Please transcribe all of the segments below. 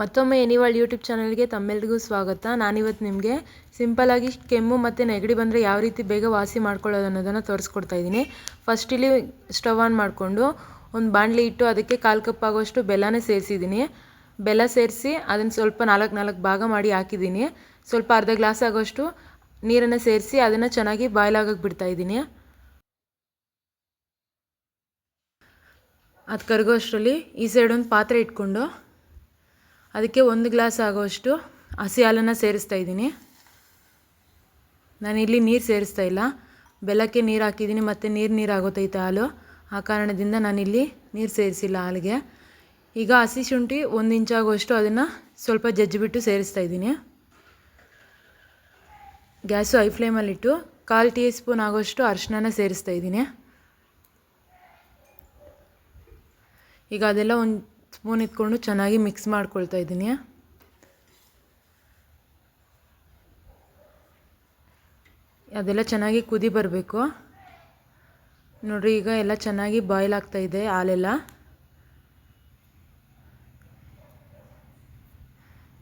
ಮತ್ತೊಮ್ಮೆ ಎನಿವಾಳ್ ಯೂಟ್ಯೂಬ್ ಚಾನಲ್ಗೆ ತಮ್ಮೆಲ್ರಿಗೂ ಸ್ವಾಗತ. ನಾನಿವತ್ತು ನಿಮಗೆ ಸಿಂಪಲಾಗಿ ಕೆಮ್ಮು ಮತ್ತು ನೆಗಡಿ ಬಂದರೆ ಯಾವ ರೀತಿ ಬೇಗ ವಾಸಿ ಮಾಡ್ಕೊಳ್ಳೋದು ಅನ್ನೋದನ್ನು ತೋರಿಸ್ಕೊಡ್ತಾ ಇದ್ದೀನಿ. ಫಸ್ಟ್ ಇಲ್ಲಿ ಸ್ಟವ್ ಆನ್ ಮಾಡಿಕೊಂಡು ಒಂದು ಬಾಣಲಿ ಇಟ್ಟು ಅದಕ್ಕೆ ಕಾಲು ಕಪ್ ಆಗೋಷ್ಟು ಬೆಲ್ಲನೇ ಸೇರಿಸಿದ್ದೀನಿ. ಬೆಲ್ಲ ಸೇರಿಸಿ ಅದನ್ನು ಸ್ವಲ್ಪ ನಾಲ್ಕು ನಾಲ್ಕು ಭಾಗ ಮಾಡಿ ಹಾಕಿದ್ದೀನಿ. ಸ್ವಲ್ಪ ಅರ್ಧ ಗ್ಲಾಸ್ ಆಗೋಷ್ಟು ನೀರನ್ನು ಸೇರಿಸಿ ಅದನ್ನು ಚೆನ್ನಾಗಿ ಬಾಯ್ಲ್ ಆಗಕ್ಕೆ ಬಿಡ್ತಾ ಇದ್ದೀನಿ. ಅದು ಕರಗೋ ಅಷ್ಟರಲ್ಲಿ ಈ ಸೈಡ್ ಒಂದು ಪಾತ್ರೆ ಇಟ್ಕೊಂಡು ಅದಕ್ಕೆ ಒಂದು ಗ್ಲಾಸ್ ಆಗೋಷ್ಟು ಹಸಿ ಹಾಲನ್ನು ಸೇರಿಸ್ತಾ ಇದ್ದೀನಿ. ನಾನಿಲ್ಲಿ ನೀರು ಸೇರಿಸ್ತಾ ಇಲ್ಲ. ಬೆಲ್ಲಕ್ಕೆ ನೀರು ಹಾಕಿದ್ದೀನಿ, ಮತ್ತು ನೀರು ನೀರು ಆಗೋತೈತೆ ಹಾಲು. ಆ ಕಾರಣದಿಂದ ನಾನಿಲ್ಲಿ ನೀರು ಸೇರಿಸಿಲ್ಲ ಹಾಲಿಗೆ. ಈಗ ಹಸಿ ಶುಂಠಿ ಒಂದು ಇಂಚಾಗುವಷ್ಟು ಅದನ್ನು ಸ್ವಲ್ಪ ಜಜ್ಜಿಬಿಟ್ಟು ಸೇರಿಸ್ತಾ ಇದ್ದೀನಿ. ಗ್ಯಾಸು ಐ ಫ್ಲೇಮಲ್ಲಿಟ್ಟು ಕಾಲು ಟೀ ಸ್ಪೂನ್ ಆಗೋಷ್ಟು ಅರಿಶಿನ ಸೇರಿಸ್ತಾ ಇದ್ದೀನಿ. ಈಗ ಅದೆಲ್ಲ ಒಂದು ಸ್ಪೂನ್ ಇಟ್ಕೊಂಡು ಚೆನ್ನಾಗಿ ಮಿಕ್ಸ್ ಮಾಡ್ಕೊಳ್ತಾ ಇದ್ದೀನಿ. ಅದೆಲ್ಲ ಚೆನ್ನಾಗಿ ಕುದಿ ಬರಬೇಕು. ನೋಡಿರಿ, ಈಗ ಎಲ್ಲ ಚೆನ್ನಾಗಿ ಬಾಯ್ಲ್ ಆಗ್ತಾ ಇದೆ ಹಾಲೆಲ್ಲ.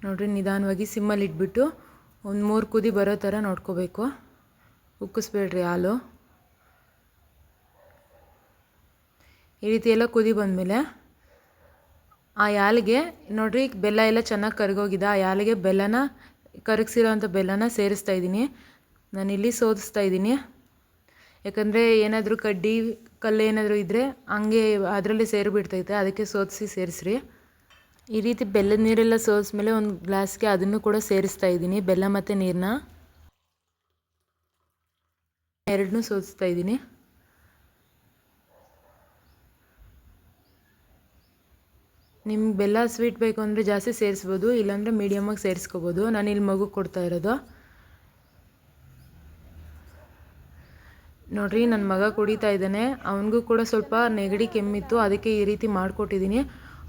ನೋಡಿರಿ, ನಿಧಾನವಾಗಿ ಸಿಮ್ಮಲ್ಲಿ ಇಟ್ಬಿಟ್ಟು ಒಂದು ಮೂರು ಕುದಿ ಬರೋ ಥರ ನೋಡ್ಕೋಬೇಕು. ಉಕ್ಕಿಸ್ಬೇಡ್ರಿ ಹಾಲು. ಈ ರೀತಿ ಎಲ್ಲ ಕುದಿ ಬಂದಮೇಲೆ ಆ ಯಾಲಿಗೆ, ನೋಡಿರಿ, ಬೆಲ್ಲ ಎಲ್ಲ ಚೆನ್ನಾಗಿ ಕರಗೋಗಿದೆ. ಆ ಯಾಲಿಗೆ ಬೆಲ್ಲನ ಕರಗಿಸಿರೋ ಅಂಥ ಬೆಲ್ಲನ ಸೇರಿಸ್ತಾ ಇದ್ದೀನಿ. ಇಲ್ಲಿ ಸೋದಿಸ್ತಾ ಇದ್ದೀನಿ. ಯಾಕಂದರೆ ಏನಾದರೂ ಕಡ್ಡಿ, ಕಲ್ಲು ಏನಾದರೂ ಇದ್ದರೆ ಹಂಗೆ ಅದರಲ್ಲಿ ಸೇರಿಬಿಡ್ತೈತೆ. ಅದಕ್ಕೆ ಸೋದಿಸಿ ಸೇರಿಸ್ರಿ. ಈ ರೀತಿ ಬೆಲ್ಲದ ನೀರೆಲ್ಲ ಸೋದಿಸ್ಮೇಲೆ ಒಂದು ಗ್ಲಾಸ್ಗೆ ಅದನ್ನು ಕೂಡ ಸೇರಿಸ್ತಾ ಇದ್ದೀನಿ. ಬೆಲ್ಲ ಮತ್ತು ನೀರನ್ನ ಎರಡನ್ನೂ ಸೋದಿಸ್ತಾ ಇದ್ದೀನಿ. ನಿಮ್ಗೆ ಬೆಲ್ಲ ಸ್ವೀಟ್ ಬೇಕು ಅಂದರೆ ಜಾಸ್ತಿ ಸೇರಿಸ್ಬೋದು, ಇಲ್ಲಾಂದರೆ ಮೀಡಿಯಮಾಗಿ ಸೇರಿಸ್ಕೋಬೋದು. ನಾನು ಇಲ್ಲಿ ಮಗು ಕೊಡ್ತಾ ಇರೋದು. ನೋಡಿರಿ ನನ್ನ ಮಗ ಕುಡಿತಾ ಇದ್ದಾನೆ. ಅವನಿಗೂ ಕೂಡ ಸ್ವಲ್ಪ ನೆಗಡಿ ಕೆಮ್ಮಿತ್ತು, ಅದಕ್ಕೆ ಈ ರೀತಿ ಮಾಡಿಕೊಟ್ಟಿದ್ದೀನಿ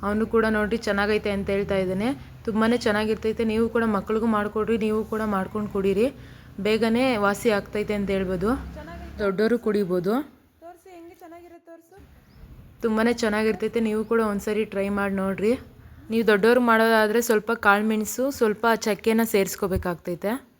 ಅವನು ಕೂಡ ನೋಡಿರಿ ಚೆನ್ನಾಗೈತೆ ಅಂತ ಹೇಳ್ತಾ ಇದ್ದಾನೆ. ತುಂಬಾ ಚೆನ್ನಾಗಿರ್ತೈತೆ. ನೀವು ಕೂಡ ಮಕ್ಳಿಗೂ ಮಾಡಿಕೊಡ್ರಿ, ನೀವು ಕೂಡ ಮಾಡ್ಕೊಂಡು ಕುಡೀರಿ. ಬೇಗನೆ ವಾಸಿ ಆಗ್ತೈತೆ ಅಂತ ಹೇಳ್ಬೋದು. ದೊಡ್ಡವರು ಕುಡಿಬೋದು. ತುಂಬಾ ಚೆನ್ನಾಗಿರ್ತೈತೆ. ನೀವು ಕೂಡ ಒಂದ್ಸರಿ ಟ್ರೈ ಮಾಡಿ ನೋಡಿರಿ. ನೀವು ದೊಡ್ಡವ್ರು ಮಾಡೋದಾದರೆ ಸ್ವಲ್ಪ ಕಾಳುಮೆಣಸು ಸ್ವಲ್ಪ ಚಕ್ಕೆನ ಸೇರಿಸ್ಕೋಬೇಕಾಗ್ತೈತೆ.